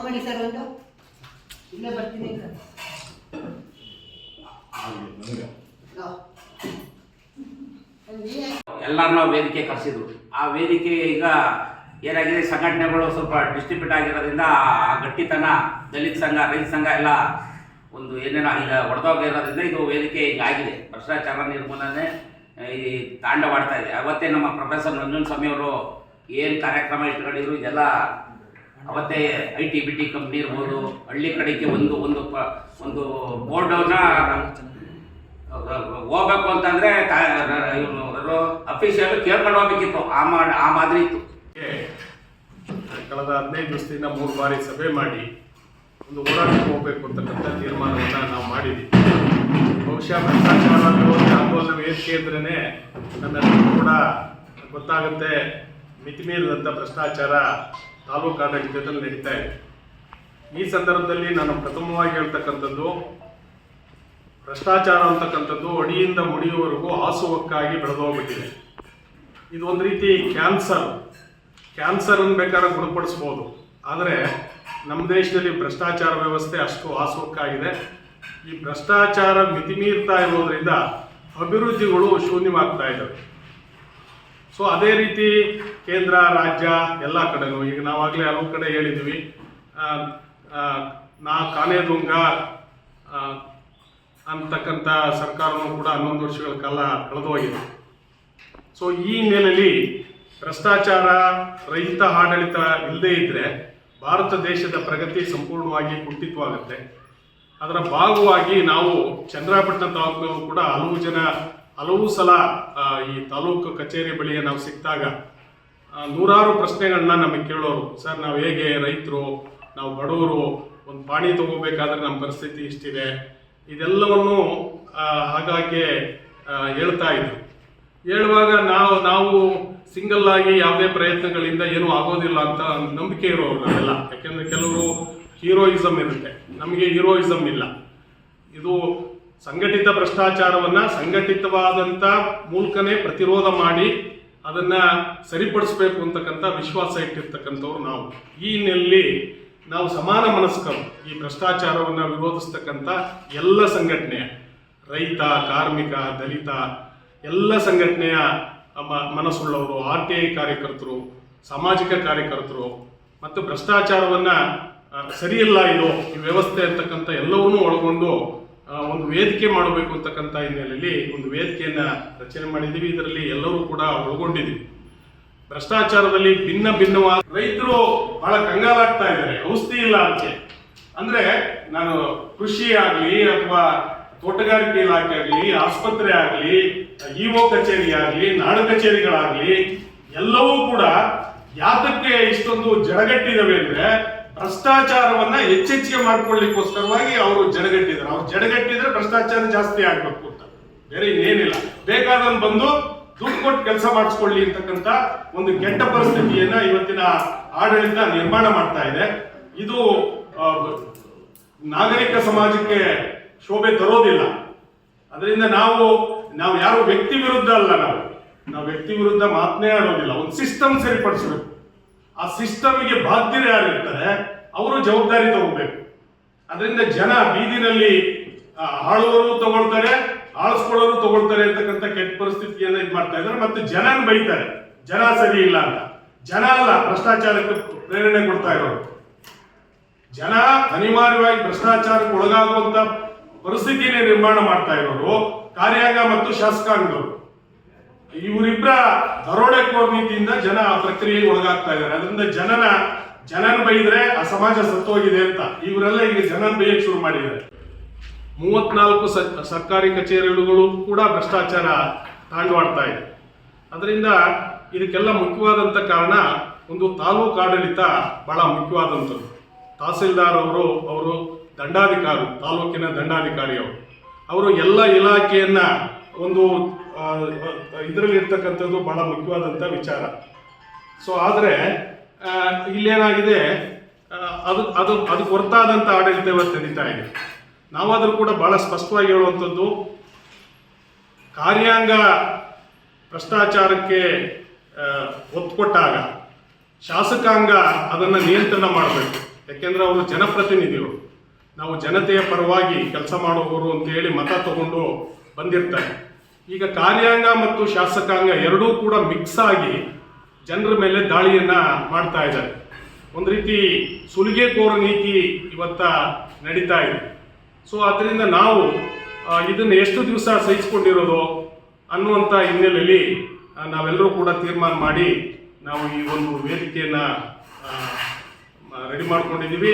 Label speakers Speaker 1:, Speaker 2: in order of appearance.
Speaker 1: Phone ಮಾಡಿ sir ಒಂದು. ಇಲ್ಲ ಬರ್ತೀನಿ ಸರ್.
Speaker 2: ವೇದಿಕೆ ಕರೆಸಿದ್ರು. ಆ ವೇದಿಕೆ ಈಗ ಏನಾಗಿದೆ, ಸಂಘಟನೆಗಳು ಸ್ವಲ್ಪ ಡಿಸ್ಟ್ರಿಬ್ಯೂಟ್ ಆಗಿರೋದ್ರಿಂದ ಆ ಗಟ್ಟಿತನ, ದಲಿತ ಸಂಘ, ರೈತ ಸಂಘ ಎಲ್ಲ ಒಂದು ಏನೇನೋ ಈಗ ಹೊಡೆದೋಗಿರೋದ್ರಿಂದ ಇದು ವೇದಿಕೆ ಈಗ ಆಗಿದೆ. ಭ್ರಷ್ಟಾಚಾರ ನಿರ್ಮೂಲನೆ, ಈ ತಾಂಡವಾಡ್ತಾ ಇದೆ. ಅವತ್ತೇ ನಮ್ಮ ಪ್ರೊಫೆಸರ್ ನಂಜುಂಡಸ್ವಾಮಿ ಅವರು ಏನು ಕಾರ್ಯಕ್ರಮ ಇಟ್ಕೊಂಡಿದ್ರು, ಇದೆಲ್ಲ ಅವತ್ತೇ I T B T company ಇರ್ಬೋದು, ಹಳ್ಳಿ ಕಡೆಗೆ ಒಂದು ಒಂದು ಪ- ಒಂದು ಬೋರ್ಡನ್ನ ಹೋಗ್ಬೇಕು ಅಂತಂದ್ರೆ ಇವರು ಅಫಿಷಿಯಲ್ ಕೇಳ್ಕೊಂಡು ಹೋಗ್ಬೇಕಿತ್ತು. ಆ ಮಾ, ಆ ಮಾದರಿ ಇತ್ತು.
Speaker 3: ಕಳೆದ ಹದಿನೈದು ದಿವಸದಿಂದ ಮೂರು ಬಾರಿ ಸಭೆ ಮಾಡಿ ಒಂದು ಹೋರಾಟಕ್ಕೆ ಹೋಗಬೇಕು ಅಂತಕ್ಕಂಥ ತೀರ್ಮಾನವನ್ನು ನಾವು ಮಾಡಿದ್ವಿ. ಬಹುಶಃ ಭ್ರಷ್ಟಾಚಾರ ಆಂದೋಲನ ವೇದಿಕೆ ಅಂದ್ರೇ ನಮ್ಮೆಲ್ಲರಿಗೂ ಕೂಡ ಗೊತ್ತಾಗುತ್ತೆ, ಮಿತಿಮೀರಿದಂಥ ಭ್ರಷ್ಟಾಚಾರ ತಾಲೂಕು ಆಡಳಿತದಲ್ಲಿ ನಡೀತಾ ಇದೆ. ಈ ಸಂದರ್ಭದಲ್ಲಿ ನಾನು ಪ್ರಥಮವಾಗಿ ಹೇಳ್ತಕ್ಕಂಥದ್ದು, ಭ್ರಷ್ಟಾಚಾರ ಅಂತಕ್ಕಂಥದ್ದು ಅಡಿಯಿಂದ ಮುಡಿಯುವವರೆಗೂ ಹಾಸುವಕ್ಕಾಗಿ ಬೆಳೆದೋಗ್ಬಿಟ್ಟಿದೆ. ಇದು ಒಂದು ರೀತಿ ಕ್ಯಾನ್ಸರ್. ಕ್ಯಾನ್ಸರ್ ಅನ್ನು ಬೇಕಾದ್ರೆ ಗುಣಪಡಿಸ್ಬೋದು. ಆದರೆ ನಮ್ಮ ದೇಶದಲ್ಲಿ ಭ್ರಷ್ಟಾಚಾರ ವ್ಯವಸ್ಥೆ ಅಷ್ಟು ಆಸುವಕ್ಕಾಗಿದೆ ಈ ಭ್ರಷ್ಟಾಚಾರ ಮಿತಿಮೀರ್ತಾ ಇರೋದ್ರಿಂದ ಅಭಿವೃದ್ಧಿಗಳು ಶೂನ್ಯವಾಗ್ತಾ ಇದ್ದಾವೆ. ಸೊ ಅದೇ ರೀತಿ ಕೇಂದ್ರ, ರಾಜ್ಯ ಎಲ್ಲ ಕಡೆನೂ ಈಗ ನಾವಾಗಲೇ ಹಲವು ಕಡೆ ಹೇಳಿದ್ವಿ. ನಾ ಕಾನೇದುಂಗ ಅಂತಕ್ಕಂಥ ಸರ್ಕಾರವೂ ಕೂಡ ಹನ್ನೊಂದು ವರ್ಷಗಳ ಕಾಲ ಕಳೆದು ಹೋಗಿದೆ ಸೊ ಈ ಹಿನ್ನೆಲೆಯಲ್ಲಿ ಭ್ರಷ್ಟಾಚಾರ, ರಹಿತ ಆಡಳಿತ ಇಲ್ಲದೇ ಇದ್ದರೆ ಭಾರತ ದೇಶದ ಪ್ರಗತಿ ಸಂಪೂರ್ಣವಾಗಿ ಕುಂಠಿತವಾಗುತ್ತೆ. ಅದರ ಭಾಗವಾಗಿ ನಾವು ಚಂದ್ರಾಪಟ್ಟಣ ತಾಲೂಕಿನವರು ಕೂಡ ಹಲವು ಜನ ಹಲವು ಸಲ ಈ ತಾಲೂಕು ಕಚೇರಿ ಬಳಿಗೆ ನಾವು ಸಿಕ್ಕಿದಾಗ ನೂರಾರು ಪ್ರಶ್ನೆಗಳನ್ನ ನಮಗೆ ಕೇಳೋರು. ಸರ್, ನಾವು ಹೇಗೆ ರೈತರು, ನಾವು ಬಡವರು, ಒಂದು ಪಾಣಿ ತಗೋಬೇಕಾದ್ರೆ ನಮ್ಮ ಪರಿಸ್ಥಿತಿ ಇಷ್ಟಿದೆ. ಇದೆಲ್ಲವನ್ನು ಹಾಗಾಗಿ ಹೇಳ್ತಾ ಇದ್ರು. ಹೇಳುವಾಗ ನಾವು ನಾವು ಸಿಂಗಲ್ ಆಗಿ ಯಾವುದೇ ಪ್ರಯತ್ನಗಳಿಂದ ಏನೂ ಆಗೋದಿಲ್ಲ ಅಂತ ನಂಬಿಕೆ ಇರೋರು ನಾವೆಲ್ಲ. ಯಾಕೆಂದ್ರೆ ಕೆಲವರು ಹೀರೋಯಿಸಮ್ ಇರುತ್ತೆ. ನಮಗೆ ಹೀರೋಯಿಸಮ್ ಇಲ್ಲ. ಇದು ಸಂಘಟಿತ ಭ್ರಷ್ಟಾಚಾರವನ್ನ ಸಂಘಟಿತವಾದಂಥ ಮೂಲಕನೇ ಪ್ರತಿರೋಧ ಮಾಡಿ ಅದನ್ನ ಸರಿಪಡಿಸಬೇಕು ಅಂತಕ್ಕಂಥ ವಿಶ್ವಾಸ ಇಟ್ಟಿರ್ತಕ್ಕಂಥವ್ರು ನಾವು. ಈ ಹಿನ್ನೆಲೆಯಲ್ಲಿ ನಾವು ಸಮಾನ ಮನಸ್ಕರು ಈ ಭ್ರಷ್ಟಾಚಾರವನ್ನ ವಿರೋಧಿಸ್ತಕ್ಕಂಥ ಎಲ್ಲ ಸಂಘಟನೆಯ ರೈತ, ಕಾರ್ಮಿಕ, ದಲಿತ ಎಲ್ಲ ಸಂಘಟನೆಯ ಮನಸ್ಸುಳ್ಳವರು, ಆರ್ ಟಿ ಐ ಕಾರ್ಯಕರ್ತರು, ಸಾಮಾಜಿಕ ಕಾರ್ಯಕರ್ತರು ಮತ್ತು ಭ್ರಷ್ಟಾಚಾರವನ್ನ ಸರಿಯಲ್ಲ ಇದು ಈ ವ್ಯವಸ್ಥೆ ಅಂತಕ್ಕಂಥ ಎಲ್ಲವನ್ನೂ ಒಳಗೊಂಡು ಒಂದು ವೇದಿಕೆ ಮಾಡಬೇಕು ಅಂತಕ್ಕಂಥ ಹಿನ್ನೆಲೆಯಲ್ಲಿ ಒಂದು ವೇದಿಕೆಯನ್ನು ರಚನೆ ಮಾಡಿದ್ದೀವಿ. ಇದರಲ್ಲಿ ಎಲ್ಲರೂ ಕೂಡ ಒಳಗೊಂಡಿದ್ದೀವಿ. ಭ್ರಷ್ಟಾಚಾರದಲ್ಲಿ ಭಿನ್ನ ಭಿನ್ನವಾದ ರೈತರು ಬಹಳ ಕಂಗಾಲಾಗ್ತಾ ಇದ್ದಾರೆ. ಔಷಧಿ ಇಲ್ಲ ಅಂತೆ. ಅಂದ್ರೆ ನಾನು ಕೃಷಿ ಆಗಲಿ ಅಥವಾ ತೋಟಗಾರಿಕೆ ಇಲಾಖೆ ಆಗಲಿ, ಆಸ್ಪತ್ರೆ ಆಗಲಿ ಇಒ ಕಚೇರಿ ಆಗಲಿ, ನಾಡು ಕಚೇರಿಗಳಾಗಲಿ, ಎಲ್ಲವೂ ಕೂಡ ಯಾತಕ್ಕೆ ಇಷ್ಟೊಂದು ಜಡಗಟ್ಟಿದವೆ ಅಂದ್ರೆ ಭ್ರಷ್ಟಾಚಾರವನ್ನ ಎಚ್ಚೆಚ್ಚಿಗೆ ಮಾಡ್ಕೊಳ್ಳಿಕ್ಕೋಸ್ಕರವಾಗಿ ಅವರು ಜಡಗಟ್ಟಿದ್ರು ಅವ್ರು ಜಡಗಟ್ಟಿದ್ರೆ ಭ್ರಷ್ಟಾಚಾರ ಜಾಸ್ತಿ ಆಗ್ಬೇಕು ಅಂತ. ಬೇರೆ ಇನ್ನೇನಿಲ್ಲ ಬೇಕಾದನ್ ಬಂದು ದುಡ್ಡು ಕೊಟ್ಟು ಕೆಲಸ ಮಾಡಿಸ್ಕೊಳ್ಳಿ ಅಂತಕ್ಕಂತ ಒಂದು ಕೆಟ್ಟ ಪರಿಸ್ಥಿತಿಯನ್ನ ಇವತ್ತಿನ ಆಡಳಿತ ನಿರ್ಮಾಣ ಮಾಡ್ತಾ ಇದೆ. ಇದು ನಾಗರಿಕ ಸಮಾಜಕ್ಕೆ ಶೋಭೆ ತರೋದಿಲ್ಲ. ಅದರಿಂದ ನಾವು ನಾವು ಯಾರು ವ್ಯಕ್ತಿ ವಿರುದ್ಧ ಅಲ್ಲ ನಾವು. ನಾವು ವ್ಯಕ್ತಿ ವಿರುದ್ಧ ಮಾತನೇ ಆಡೋದಿಲ್ಲ. ಒಂದು ಸಿಸ್ಟಮ್ ಸರಿಪಡಿಸಬೇಕು. ಆ ಸಿಸ್ಟಮ್ಗೆ ಬಾಧ್ಯರು ಯಾರಿರ್ತಾರೆ ಅವರು ಜವಾಬ್ದಾರಿ ತಗೋಬೇಕು. ಅದರಿಂದ ಜನ ಬೀದಿನಲ್ಲಿ ಆಳುವರು ತಗೊಳ್ತಾರೆ, ಆಳಿಸ್ಕೊಳ್ಳೋರು ತಗೊಳ್ತಾರೆ ಅಂತಕ್ಕಂಥ ಕೆಟ್ಟ ಪರಿಸ್ಥಿತಿಯನ್ನ ಇದು ಮಾಡ್ತಾ ಇದ್ದಾರೆ. ಮತ್ತು ಜನನ ಬೈತಾರೆ, ಜನ ಸರಿ ಇಲ್ಲ ಅಂತ. ಜನ ಅಲ್ಲ, ಭ್ರಷ್ಟಾಚಾರಕ್ಕೆ ಪ್ರೇರಣೆ ಕೊಡ್ತಾ ಇರೋರು. ಜನ ಅನಿವಾರ್ಯವಾಗಿ ಭ್ರಷ್ಟಾಚಾರಕ್ಕೆ ಒಳಗಾಗುವಂತ ಪರಿಸ್ಥಿತಿನೇ ನಿರ್ಮಾಣ ಮಾಡ್ತಾ ಇರೋರು, ಕಾರ್ಯಾಂಗ ಮತ್ತು ಶಾಸಕಾಂಗದವರು. ಇವರಿಬ್ಬರ ದರೋಡೆಕೋರ್ ನೀತಿಯಿಂದ ಜನ ಆ ಪ್ರಕ್ರಿಯೆಗೆ ಒಳಗಾಗ್ತಾ ಇದ್ದಾರೆ. ಅದರಿಂದ ಜನನ ಜನನ ಬೈದ್ರೆ ಆ ಸಮಾಜ ಸತ್ತೋಗಿದೆ ಅಂತ. ಇವರೆಲ್ಲ ಈಗ ಜನನ ಬೈಯಕ್ಕೆ ಶುರು ಮಾಡಿದ್ದಾರೆ. ಮೂವತ್ನಾಲ್ಕು ಸರ್ಕಾರಿ ಕಚೇರಿಗಳು ಕೂಡ ಭ್ರಷ್ಟಾಚಾರ ತಾಂಡವಾಡ್ತಾ ಇದೆ. ಅದರಿಂದ ಇದಕ್ಕೆಲ್ಲ ಮುಖ್ಯವಾದಂಥ ಕಾರಣ ಒಂದು ತಾಲೂಕು ಆಡಳಿತ ಬಹಳ ಮುಖ್ಯವಾದಂಥದ್ದು. ತಹಸೀಲ್ದಾರ್ ಅವರು ಅವರು ದಂಡಾಧಿಕಾರಿ, ತಾಲೂಕಿನ ದಂಡಾಧಿಕಾರಿ ಅವರು ಅವರು ಎಲ್ಲ ಇಲಾಖೆಯನ್ನ ಒಂದು ಇದರಲ್ಲಿ ಇರ್ತಕ್ಕಂಥದ್ದು ಬಹಳ ಮುಖ್ಯವಾದಂಥ ವಿಚಾರ. ಸೊ ಆದರೆ ಇಲ್ಲೇನಾಗಿದೆ ಅದು ಅದು ಅದು ಹೊರತಾದಂಥ ಆಡಳಿತ ಇವತ್ತು ನಡೀತಾ ಇದೆ. ನಾವಾದರೂ ಕೂಡ ಬಹಳ ಸ್ಪಷ್ಟವಾಗಿ ಹೇಳುವಂಥದ್ದು, ಕಾರ್ಯಾಂಗ ಭ್ರಷ್ಟಾಚಾರಕ್ಕೆ ಒತ್ತು ಕೊಟ್ಟಾಗ ಶಾಸಕಾಂಗ ಅದನ್ನು ನಿಯಂತ್ರಣ ಮಾಡಬೇಕು. ಯಾಕೆಂದರೆ ಅವರು ಜನಪ್ರತಿನಿಧಿಗಳು. ನಾವು ಜನತೆಯ ಪರವಾಗಿ ಕೆಲಸ ಮಾಡುವವರು ಅಂತೇಳಿ ಮತ ತಗೊಂಡು ಬಂದಿರ್ತಾರೆ. ಈಗ ಕಾರ್ಯಾಂಗ ಮತ್ತು ಶಾಸಕಾಂಗ ಎರಡೂ ಕೂಡ ಮಿಕ್ಸ್ ಆಗಿ ಜನರ ಮೇಲೆ ದಾಳಿಯನ್ನ ಮಾಡ್ತಾ ಇದ್ದಾರೆ. ಒಂದು ರೀತಿ ಸುಲಿಗೆಕೋರ ನೀತಿ ಇವತ್ತ ನಡೀತಾ ಇದೆ. ಸೊ ಅದರಿಂದ ನಾವು ಇದನ್ನು ಎಷ್ಟು ದಿವಸ ಸಹಿಸಿಕೊಂಡಿರೋದು ಅನ್ನುವಂಥ ಹಿನ್ನೆಲೆಯಲ್ಲಿ ನಾವೆಲ್ಲರೂ ಕೂಡ ತೀರ್ಮಾನ ಮಾಡಿ ನಾವು ಈ ಒಂದು ವೇದಿಕೆಯನ್ನು ರೆಡಿ ಮಾಡ್ಕೊಂಡಿದ್ದೀವಿ.